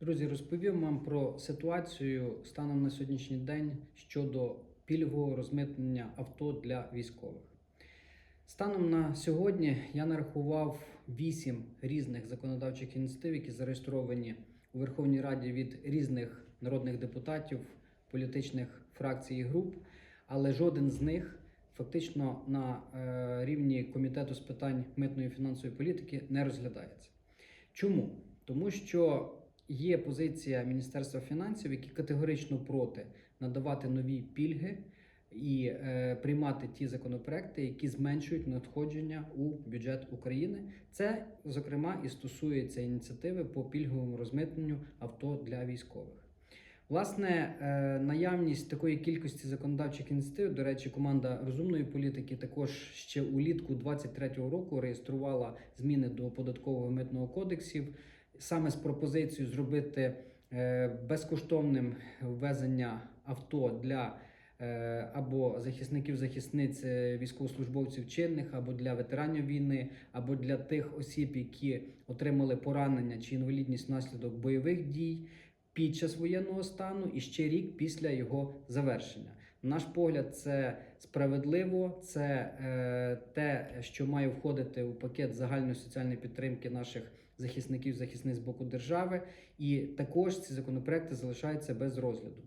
Друзі, розповім вам про ситуацію станом на сьогоднішній день щодо пільгового розмитнення авто для військових. Станом на сьогодні я нарахував вісім різних законодавчих ініціатив, які зареєстровані у Верховній Раді від різних народних депутатів, політичних фракцій і груп, але жоден з них фактично на е, рівні комітету з питань митної і фінансової політики не розглядається. Чому? Тому що є позиція Міністерства фінансів, які категорично проти надавати нові пільги і е, приймати ті законопроекти, які зменшують надходження у бюджет України. Це зокрема і стосується ініціативи по пільговому розмитненню авто для військових. Власне, е, наявність такої кількості законодавчих ініціатив, до речі, команда розумної політики також ще улітку 23-го року реєструвала зміни до податкового митного кодексів, саме з пропозицією зробити е, безкоштовним ввезення авто для е, або захисників захисниць е, військовослужбовців чинних, або для ветеранів війни, або для тих осіб, які отримали поранення чи інвалідність внаслідок бойових дій під час воєнного стану і ще рік після його завершення. Наш погляд, це справедливо, це е, те, що має входити у пакет загальної соціальної підтримки наших захисників захисниць з боку держави, і також ці законопроекти залишаються без розгляду.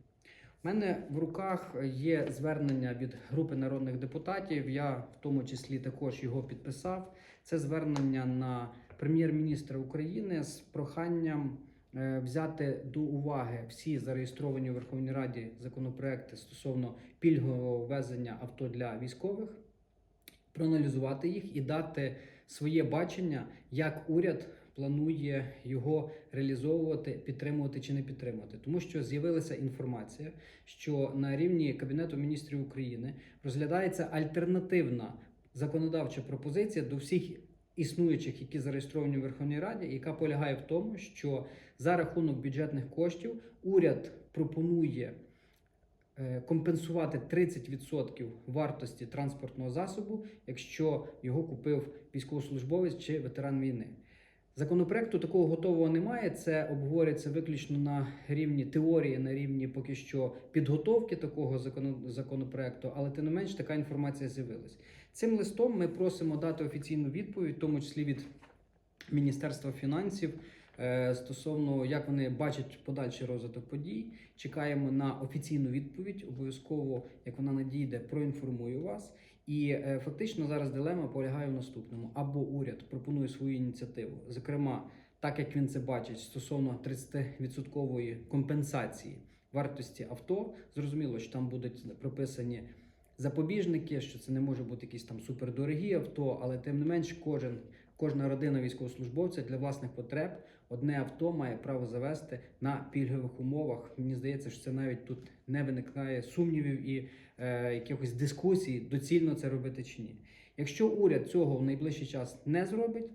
У мене в руках є звернення від групи народних депутатів. Я в тому числі також його підписав. Це звернення на прем'єр-міністра України з проханням е, взяти до уваги всі зареєстровані у Верховній Раді законопроекти стосовно пільгового ввезення авто для військових, проаналізувати їх і дати своє бачення, як уряд планує його реалізовувати, підтримувати чи не підтримувати, тому що з'явилася інформація, що на рівні Кабінету міністрів України розглядається альтернативна законодавча пропозиція до всіх існуючих, які зареєстровані у Верховній Раді, яка полягає в тому, що за рахунок бюджетних коштів уряд пропонує е, компенсувати 30% вартості транспортного засобу, якщо його купив військовослужбовець чи ветеран війни. Законопроекту такого готового немає. Це обговорюється виключно на рівні теорії, на рівні поки що підготовки такого законопроекту, але тим не менш така інформація з'явилась. Цим листом ми просимо дати офіційну відповідь, в тому числі від Міністерства фінансів. е, Стосовно як вони бачать подальший розвиток подій, чекаємо на офіційну відповідь. Обов'язково, як вона надійде, проінформую вас. І е, фактично зараз дилема полягає в наступному: або уряд пропонує свою ініціативу, зокрема, так як він це бачить стосовно 30% компенсації вартості авто. Зрозуміло, що там будуть прописані запобіжники, що це не може бути якісь там супердорогі авто, але тим не менш, кожен. Кожна родина військовослужбовця для власних потреб одне авто має право завести на пільгових умовах. Мені здається, що це навіть тут не виникає сумнівів і е, якихось дискусій, доцільно це робити чи ні. Якщо уряд цього в найближчий час не зробить,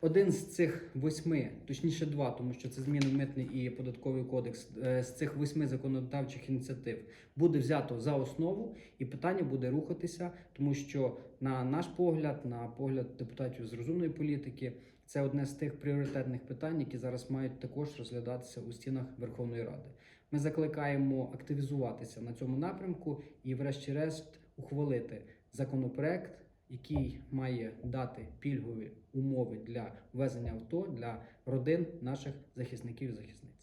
один з цих восьми, точніше два, тому що це зміни в митний і податковий кодекс, е, з цих восьми законодавчих ініціатив буде взято за основу, і питання буде рухатися, тому що на наш погляд, на погляд депутатів з розумної політики, це одне з тих пріоритетних питань, які зараз мають також розглядатися у стінах Верховної Ради. Ми закликаємо активізуватися на цьому напрямку і, врешті-решт, ухвалити законопроект, який має дати пільгові умови для ввезення авто для родин наших захисників і.